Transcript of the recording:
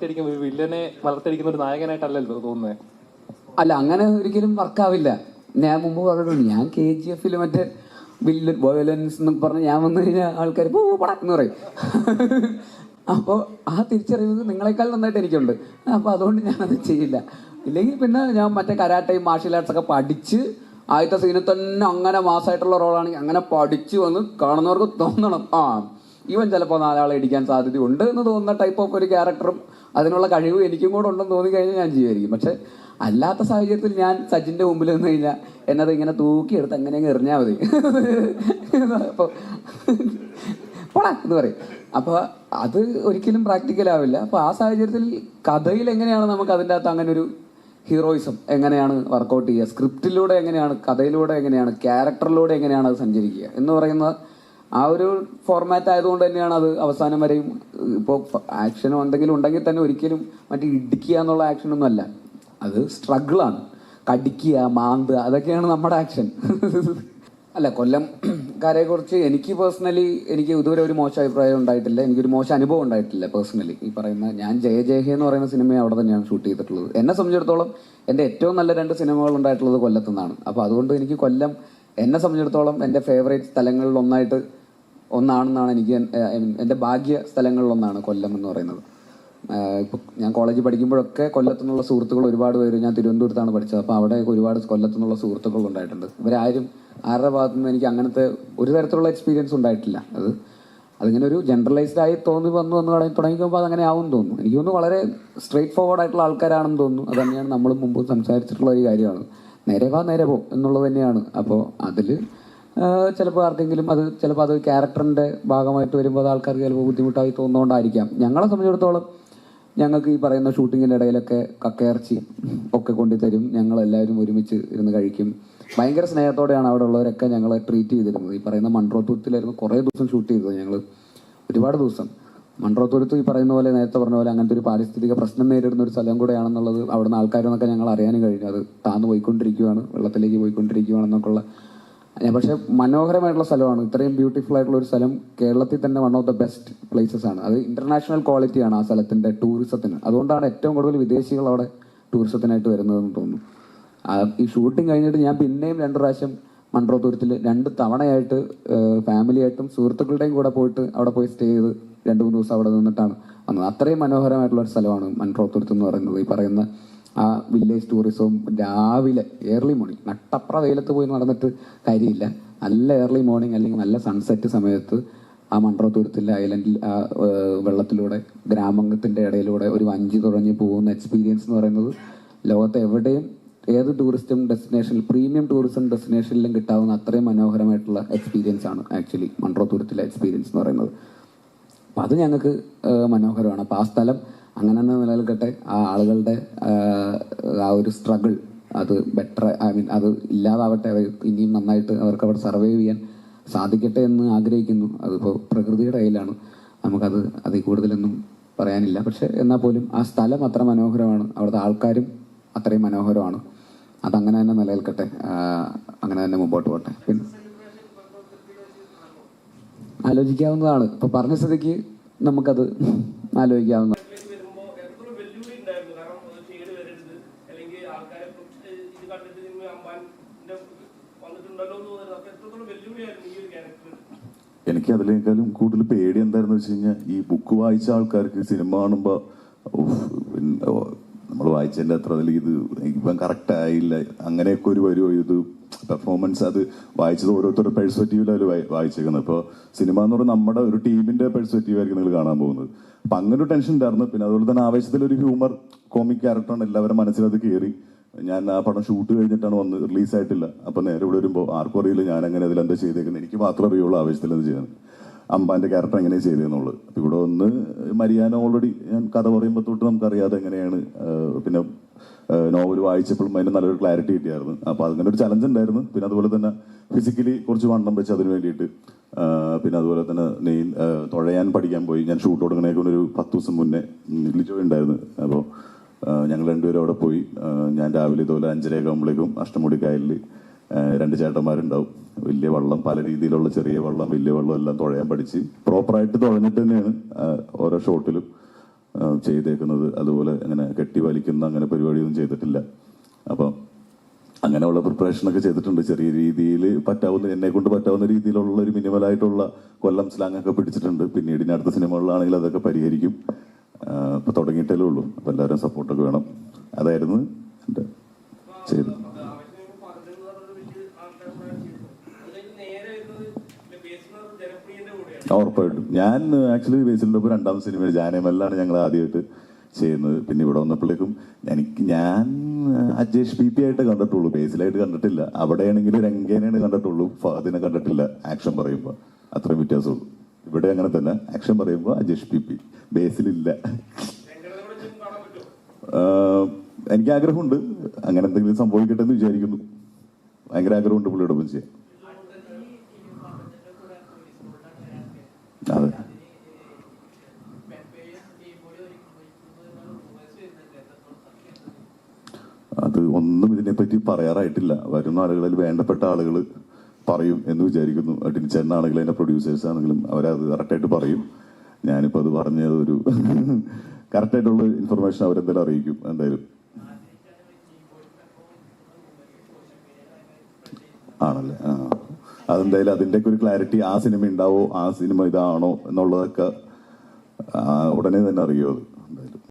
വളർത്തിയിരിക്കുന്ന ഒരു വില്ലനെ വളർത്തിയിരിക്കുന്ന ഒരു നായകനായിട്ടല്ലല്ലോ തോന്നുന്നത് അല്ല അങ്ങനെ ഒരിക്കലും വർക്കാവില്ല. ഞാൻ മുമ്പ് പറഞ്ഞിട്ടുണ്ട് ഞാൻ കെ ജി എഫിൽ മറ്റേ വില്ലൻ വയലൻസ് എന്ന് പറഞ്ഞ് ഞാൻ വന്നു കഴിഞ്ഞാൽ ആൾക്കാർ പോ പടക്കെന്ന് പറയും. അപ്പോൾ ആ തിരിച്ചറിവ് നിങ്ങളെക്കാൾ നന്നായിട്ട് എനിക്കുണ്ട് അപ്പോൾ അതുകൊണ്ട് ഞാനത് ചെയ്യില്ല. ഇല്ലെങ്കിൽ പിന്നെ ഞാൻ മറ്റേ കരാട്ടയും മാർഷ്യൽ ആർട്സ് ഒക്കെ പഠിച്ച് ആദ്യത്തെ സീനിൽ തന്നെ അങ്ങനെ മാസമായിട്ടുള്ള റോളാണെങ്കിൽ അങ്ങനെ പഠിച്ചു വന്ന് കാണുന്നവർക്ക് തോന്നണം. ആ ഇവൻ ചിലപ്പോൾ നാലാളെ ഇടിക്കാൻ സാധ്യതയുണ്ട് എന്ന് തോന്നുന്ന ടൈപ്പ് ഓഫ് ഒരു ക്യാരക്ടറും അതിനുള്ള കഴിവ് എനിക്കും കൂടെ ഉണ്ടെന്ന് തോന്നി കഴിഞ്ഞാൽ ഞാൻ ചെയ്യുമായിരിക്കും. പക്ഷെ അല്ലാത്ത സാഹചര്യത്തിൽ ഞാൻ സച്ചിന്റെ മുമ്പിൽ നിന്ന് കഴിഞ്ഞാൽ എന്നത് ഇങ്ങനെ തൂക്കിയെടുത്ത് അങ്ങനെ അങ്ങ് എറിഞ്ഞാൽ മതി. അപ്പോൾ പോടാ എന്ന് പറയും. അപ്പോൾ അത് ഒരിക്കലും പ്രാക്ടിക്കൽ ആവില്ല. അപ്പോൾ ആ സാഹചര്യത്തിൽ കഥയിൽ എങ്ങനെയാണ് നമുക്ക് അതിന്റെ അകത്ത് അങ്ങനെ ഒരു ഹീറോയിസം എങ്ങനെയാണ് വർക്കൗട്ട് ചെയ്യുക? സ്ക്രിപ്റ്റിലൂടെ എങ്ങനെയാണ് കഥയിലൂടെ എങ്ങനെയാണ് ക്യാരക്ടറിലൂടെ എങ്ങനെയാണ് അത് സഞ്ചരിക്കുക? എന്ന് പറയുന്ന ആ ഒരു ഫോർമാറ്റ് ആയതുകൊണ്ട് തന്നെയാണ് അത് അവസാനം വരെയും ഇപ്പോൾ ആക്ഷനോ എന്തെങ്കിലും ഉണ്ടെങ്കിൽ തന്നെ ഒരിക്കലും മറ്റേ ഇടിക്കുക എന്നുള്ള ആക്ഷനൊന്നും അല്ല. അത് സ്ട്രഗിളാണ് കടിക്കുക മാന്തുക അതൊക്കെയാണ് നമ്മുടെ ആക്ഷൻ അല്ല കൊല്ലം കാരെ കുറിച്ച് എനിക്ക് പേഴ്സണലി എനിക്ക് ഇതുവരെ ഒരു മോശം അഭിപ്രായം ഉണ്ടായിട്ടില്ല. എനിക്കൊരു മോശം അനുഭവം ഉണ്ടായിട്ടില്ല പേഴ്സണലി ഈ പറയുന്ന ഞാൻ ജയ ജയഹേ എന്ന് പറയുന്ന സിനിമ അവിടെ തന്നെയാണ് ഷൂട്ട് ചെയ്തിട്ടുള്ളത്. എന്നെ സംബന്ധിച്ചിടത്തോളം എന്റെ ഏറ്റവും നല്ല രണ്ട് സിനിമകൾ ഉണ്ടായിട്ടുള്ളത് കൊല്ലത്തു നിന്നാണ്. അപ്പോൾ അതുകൊണ്ട് എനിക്ക് കൊല്ലം എന്നെ സംബന്ധിച്ചിടത്തോളം എന്റെ ഫേവറേറ്റ് സ്ഥലങ്ങളിൽ ഒന്നായിട്ട് ഒന്നാണെന്നാണ് എനിക്ക് എൻ- എൻ- എന്റെ ഭാഗ്യ സ്ഥലങ്ങളിലൊന്നാണ് കൊല്ലം എന്ന് പറയുന്നത്. ഇപ്പോൾ ഞാൻ കോളേജിൽ പഠിക്കുമ്പോഴൊക്കെ കൊല്ലത്തുനിന്നുള്ള സുഹൃത്തുക്കൾ ഒരുപാട് പേര് ഞാൻ തിരുവനന്തപുരത്താണ് പഠിച്ചത്. അപ്പോൾ അവിടെ ഒരുപാട് കൊല്ലത്തു നിന്നുള്ള സുഹൃത്തുക്കൾ ഉണ്ടായിട്ടുണ്ട്. ഇവരാരും ആരുടെ ഭാഗത്തു നിന്ന് എനിക്ക് അങ്ങനത്തെ ഒരു തരത്തിലുള്ള എക്സ്പീരിയൻസ് ഉണ്ടായിട്ടില്ല. അത് അതിങ്ങനെ ഒരു ജനറലൈസ്ഡ് ആയി തോന്നി വന്നു വന്ന് തുടങ്ങി തുടങ്ങിക്കുമ്പോൾ അതങ്ങനെ ആവും തോന്നുന്നു. എനിക്ക് തോന്നുന്നു വളരെ സ്ട്രേറ്റ് ഫോർവേഡ് ആയിട്ടുള്ള ആൾക്കാരാണെന്ന് തോന്നുന്നു. അത് തന്നെയാണ് നമ്മൾ മുമ്പ് സംസാരിച്ചിട്ടുള്ള ഒരു കാര്യമാണ്. നേരെ വാ നേരെ പോ എന്നുള്ളത് തന്നെയാണ്. അപ്പോൾ അതിൽ ചിലപ്പോൾ ആർക്കെങ്കിലും അത് ചിലപ്പോൾ അത് ക്യാരക്ടറിന്റെ ഭാഗമായിട്ട് വരുമ്പോൾ അത് ആൾക്കാർക്ക് ചിലപ്പോൾ ബുദ്ധിമുട്ടായി തോന്നുന്നതുകൊണ്ടായിരിക്കാം ഞങ്ങളെ സംബന്ധിച്ചിടത്തോളം ഞങ്ങൾക്ക് ഈ പറയുന്ന ഷൂട്ടിങ്ങിന്റെ ഇടയിലൊക്കെ കക്കയിറച്ചി ഒക്കെ കൊണ്ടുതരും. ഞങ്ങളെല്ലാവരും ഒരുമിച്ച് ഇരുന്ന് കഴിക്കും. ഭയങ്കര സ്നേഹത്തോടെയാണ് അവിടെ ഉള്ളവരൊക്കെ ഞങ്ങളെ ട്രീറ്റ് ചെയ്തിരുന്നത്. ഈ പറയുന്ന മൺട്രോത്തുരത്തിലായിരുന്നു കുറേ ദിവസം ഷൂട്ട് ചെയ്തത് ഞങ്ങൾ ഒരുപാട് ദിവസം. മൺട്രോത്തുരത്ത് ഈ പറയുന്ന പോലെ നേരത്തെ പറഞ്ഞ പോലെ അങ്ങനത്തെ ഒരു പാരിസ്ഥിതിക പ്രശ്നം നേരിടുന്ന ഒരു സ്ഥലം കൂടെയാണെന്നുള്ളത് അവിടുന്ന് ആൾക്കാരെന്നൊക്കെ ഞങ്ങൾ അറിയാനും കഴിഞ്ഞു. അത് താന്ന് പോയിക്കൊണ്ടിരിക്കുകയാണ് വെള്ളത്തിലേക്ക് പോയിക്കൊണ്ടിരിക്കുകയാണെന്നൊക്കെയുള്ള പക്ഷേ മനോഹരമായിട്ടുള്ള സ്ഥലമാണ്. ഇത്രയും ബ്യൂട്ടിഫുൾ ആയിട്ടുള്ള ഒരു സ്ഥലം കേരളത്തിൽ തന്നെ one of the best places ആണ്. അത് ഇന്റർനാഷണൽ ക്വാളിറ്റി ആണ് ആ സ്ഥലത്തിന്റെ ടൂറിസത്തിന് അതുകൊണ്ടാണ് ഏറ്റവും കൂടുതൽ വിദേശികൾ അവിടെ ടൂറിസത്തിനായിട്ട് വരുന്നതെന്ന് തോന്നുന്നു. ഈ ഷൂട്ടിംഗ് കഴിഞ്ഞിട്ട് ഞാൻ പിന്നെയും രണ്ട് പ്രാവശ്യം മൺട്രോത്തൂരത്തിൽ രണ്ട് തവണയായിട്ട് ഫാമിലിയായിട്ടും സുഹൃത്തുക്കളുടെയും കൂടെ പോയിട്ട് അവിടെ പോയി സ്റ്റേ ചെയ്ത് രണ്ട് മൂന്ന് ദിവസം അവിടെ നിന്നിട്ടാണ് വന്നത്. അത്രയും മനോഹരമായിട്ടുള്ള ഒരു സ്ഥലമാണ് മൺട്രോത്തൂരത്ത് എന്ന് പറയുന്നത്. ഈ പറയുന്ന ആ വില്ലേജ് ടൂറിസവും രാവിലെ ഏർലി മോർണിംഗ് നട്ടപ്ര വെയിലത്ത് പോയി നടന്നിട്ട് കാര്യമില്ല. നല്ല ഏർലി മോർണിംഗ് അല്ലെങ്കിൽ നല്ല സൺസെറ്റ് സമയത്ത് ആ മൺട്രോത്തുരത്തിലെ ഐലൻഡിൽ ആ വെള്ളത്തിലൂടെ ഗ്രാമത്തിന്റെ ഇടയിലൂടെ ഒരു വഞ്ചി തുഴഞ്ഞ് പോകുന്ന എക്സ്പീരിയൻസ് എന്ന് പറയുന്നത് ലോകത്ത് എവിടെയും ഏത് ടൂറിസ്റ്റും ഡെസ്റ്റിനേഷനിൽ പ്രീമിയം ടൂറിസം ഡെസ്റ്റിനേഷനിലും കിട്ടാവുന്ന അത്രയും മനോഹരമായിട്ടുള്ള എക്സ്പീരിയൻസ് ആണ് ആക്ച്വലി മൺട്രോത്തുരത്തിലെ എക്സ്പീരിയൻസ് എന്ന് പറയുന്നത്. അപ്പം അത് ഞങ്ങൾക്ക് മനോഹരമാണ്. അപ്പം ആ സ്ഥലം അങ്ങനെ തന്നെ നിലനിൽക്കട്ടെ. ആ ആളുകളുടെ ആ ഒരു സ്ട്രഗിൾ അത് ബെറ്റർ ഐ മീൻ അത് ഇല്ലാതാവട്ടെ. അവർ ഇനിയും നന്നായിട്ട് അവർക്ക് അവിടെ സർവൈവ് ചെയ്യാൻ സാധിക്കട്ടെ എന്ന് ആഗ്രഹിക്കുന്നു. അതിപ്പോൾ പ്രകൃതിയുടെ കയ്യിലാണ്. നമുക്കത് അതിൽ കൂടുതലൊന്നും പറയാനില്ല. പക്ഷെ എന്നാൽ പോലും ആ സ്ഥലം അത്ര മനോഹരമാണ്. അവിടുത്തെ ആൾക്കാരും അത്രയും മനോഹരമാണ്. അതങ്ങനെ തന്നെ നിലനിൽക്കട്ടെ. അങ്ങനെ തന്നെ മുമ്പോട്ട് പോട്ടെ. പിന്നെ ആലോചിക്കാവുന്നതാണ്. ഇപ്പോൾ പറഞ്ഞ സ്ഥിതിക്ക് നമുക്കത് ആലോചിക്കാവുന്ന വരുമ്പോ എത്രത്തോളം വെല്ലുവിളി ഉണ്ടായിരുന്നു കാരണം അത് ഷെയ്ഡ് വരരുത് അല്ലെങ്കിൽ ആൾക്കാരെ ഇപ്പം, ഏഹ്, ഇത് കണ്ടിട്ട് നിങ്ങൾ അമ്പാന്റെ വന്നിട്ടുണ്ടല്ലോ എന്ന് തോന്നുന്നത് അപ്പൊ എത്രത്തോളം വെല്ലുവിളിയായിരുന്നു ഈ ഒരു ക്യാരക്ടർ എനിക്ക് അതിലേക്കാളും കൂടുതൽ പേടി എന്തായിരുന്നു വെച്ച് കഴിഞ്ഞാൽ ഈ ബുക്ക് വായിച്ച ആൾക്കാർക്ക് സിനിമ കാണുമ്പോൾ നമ്മൾ വായിച്ചതിന്റെ അത്ര അതിൽ ഇത് ഇപ്പം കറക്റ്റ് ആയില്ല. അങ്ങനെയൊക്കെ ഒരു വരുമോ ഇത് പെർഫോമൻസ് അത് വായിച്ചത് ഓരോരുത്തരുടെ പെർസ്പെക്റ്റീവിലാണ് വായിച്ചേക്കുന്നത്. ഇപ്പോൾ സിനിമ എന്ന് പറഞ്ഞാൽ നമ്മുടെ ഒരു ടീമിന്റെ പെർസ്പെക്റ്റീവ് ആയിരിക്കും നിങ്ങൾ കാണാൻ പോകുന്നത്. അപ്പം അങ്ങനെ ഒരു ടെൻഷൻ ഉണ്ടായിരുന്നു. പിന്നെ അതുപോലെ തന്നെ ആവേശത്തിലൊരു ഹ്യൂമർ കോമിക് ക്യാരക്ടറാണ് എല്ലാവരും മനസ്സിലത് കയറി ഞാൻ ആ പടം ഷൂട്ട് കഴിഞ്ഞിട്ടാണ് വന്ന് റിലീസ് ആയിട്ടില്ല. അപ്പൊ നേരെ ഇവിടെ വരുമ്പോൾ ആർക്കും അറിയില്ല ഞാൻ അങ്ങനെ അതിൽ എന്താ ചെയ്തേക്കുന്നത് എനിക്ക് മാത്രം അറിയുള്ളൂ ആവശ്യത്തിൽ എന്ത് ചെയ്യുന്നത് അമ്പാന്റെ ക്യാരക്ടർ എങ്ങനെ ചെയ്തതെന്നുള്ളത് അപ്പൊ ഇവിടെ വന്ന് മരിയാന ഓൾറെഡി ഞാൻ കഥ പറയുമ്പോൾ തൊട്ട് നമുക്കറിയാതെ എങ്ങനെയാണ് പിന്നെ നോവൽ വായിച്ചപ്പോഴും അതിന് നല്ലൊരു ക്ലാരിറ്റി കിട്ടിയായിരുന്നു. അപ്പോൾ അങ്ങനെ ഒരു ചലഞ്ച് ഉണ്ടായിരുന്നു. പിന്നെ അതുപോലെ തന്നെ ഫിസിക്കലി കുറച്ച് വണ്ണം വെച്ച് അതിന് വേണ്ടിയിട്ട് പിന്നെ അതുപോലെ തന്നെ നെയ് തുഴയാൻ പഠിക്കാൻ പോയി. ഞാൻ ഷൂട്ട് തുടങ്ങണേക്ക് ഒരു പത്ത് ദിവസം മുന്നേ ലിജോ ഉണ്ടായിരുന്നു. അപ്പോൾ ഞങ്ങൾ രണ്ടുപേരും അവിടെ പോയി. ഞാൻ രാവിലെ ഇതുപോലെ അഞ്ചരയൊക്കെ ആകുമ്പോഴേക്കും അഷ്ടമുടി കായലിൽ രണ്ട് ചേട്ടന്മാരുണ്ടാവും. വലിയ വള്ളം പല രീതിയിലുള്ള ചെറിയ വള്ളം വലിയ വള്ളം എല്ലാം തുഴയാൻ പഠിച്ച് പ്രോപ്പറായിട്ട് തുഴഞ്ഞിട്ട് തന്നെയാണ് ഓരോ ഷോട്ടിലും ചെയ്തേക്കുന്നത്. അതുപോലെ അങ്ങനെ കെട്ടി വലിക്കുന്ന അങ്ങനെ പരിപാടിയൊന്നും ചെയ്തിട്ടില്ല. അപ്പം അങ്ങനെയുള്ള പ്രിപ്പറേഷനൊക്കെ ചെയ്തിട്ടുണ്ട്. ചെറിയ രീതിയിൽ പറ്റാവുന്ന എന്നെ കൊണ്ട് പറ്റാവുന്ന രീതിയിലുള്ള ഒരു മിനിമലായിട്ടുള്ള കൊല്ലം സ്ലാങ് ഒക്കെ പിടിച്ചിട്ടുണ്ട്. പിന്നീട് ഇനി അടുത്ത സിനിമകളിലാണെങ്കിൽ അതൊക്കെ പരിഹരിക്കും. ആ, ഇപ്പൊ തുടങ്ങിയിട്ടേ ഉള്ളൂ. അപ്പൊ എല്ലാവരും സപ്പോർട്ടൊക്കെ വേണം. അതായിരുന്നു എന്റെ കൂടെയാണ് ഉറപ്പായിട്ടും. ഞാൻ ആക്ച്വലി ബേസിലിന്റെ ഒപ്പം രണ്ടാം സിനിമ ജാനമല്ലാണ് ഞങ്ങൾ ആദ്യമായിട്ട് ചെയ്യുന്നത്. പിന്നെ ഇവിടെ വന്നപ്പോഴേക്കും എനിക്ക് ഞാൻ അജേഷ് പി പി ആയിട്ട് കണ്ടിട്ടുള്ളൂ. ബേസിലായിട്ട് കണ്ടിട്ടില്ല. അവിടെയാണെങ്കിൽ രംഗേനെയാണ് കണ്ടിട്ടുള്ളൂ. ഫഹദിനെ കണ്ടിട്ടില്ല. ആക്ഷൻ പറയുമ്പോൾ അത്രയും വ്യത്യാസമുള്ളൂ. ഇവിടെ അങ്ങനെ തന്നെ ആക്ഷൻ പറയുമ്പോൾ അജേഷ് പി പി. ബേസിലില്ല എനിക്ക് ആഗ്രഹമുണ്ട്. അങ്ങനെ എന്തെങ്കിലും സംഭവിക്കട്ടെ എന്ന് വിചാരിക്കുന്നു. ഭയങ്കര ആഗ്രഹമുണ്ട് പുള്ളിയുടെ ഒപ്പം ചെയ്യാൻ. അത്. ഒന്നും ഇതിനെപ്പറ്റി പറയാറായിട്ടില്ല. വരുന്ന ആളുകളിൽ വേണ്ടപ്പെട്ട ആളുകൾ പറയും എന്ന് വിചാരിക്കുന്നു. ടിനിച്ചേട്ടനാണെങ്കിലും അതിന്റെ പ്രൊഡ്യൂസേഴ്സ് ആണെങ്കിലും അവരത് കറക്റ്റായിട്ട് പറയും. ഞാനിപ്പോൾ അത് പറഞ്ഞത് ഒരു കറക്റ്റായിട്ടുള്ള ഇൻഫർമേഷൻ അവരെന്തായാലും അറിയിക്കും. എന്തായാലും. ആണല്ലേ? ആ. അതെന്തായാലും അതിന്റെയൊക്കെ ഒരു ക്ലാരിറ്റി ആ സിനിമ ഉണ്ടാവോ? ആ സിനിമ ഇതാണോ? എന്നുള്ളതൊക്കെ ഉടനെ തന്നെ അറിയുമോ അത്?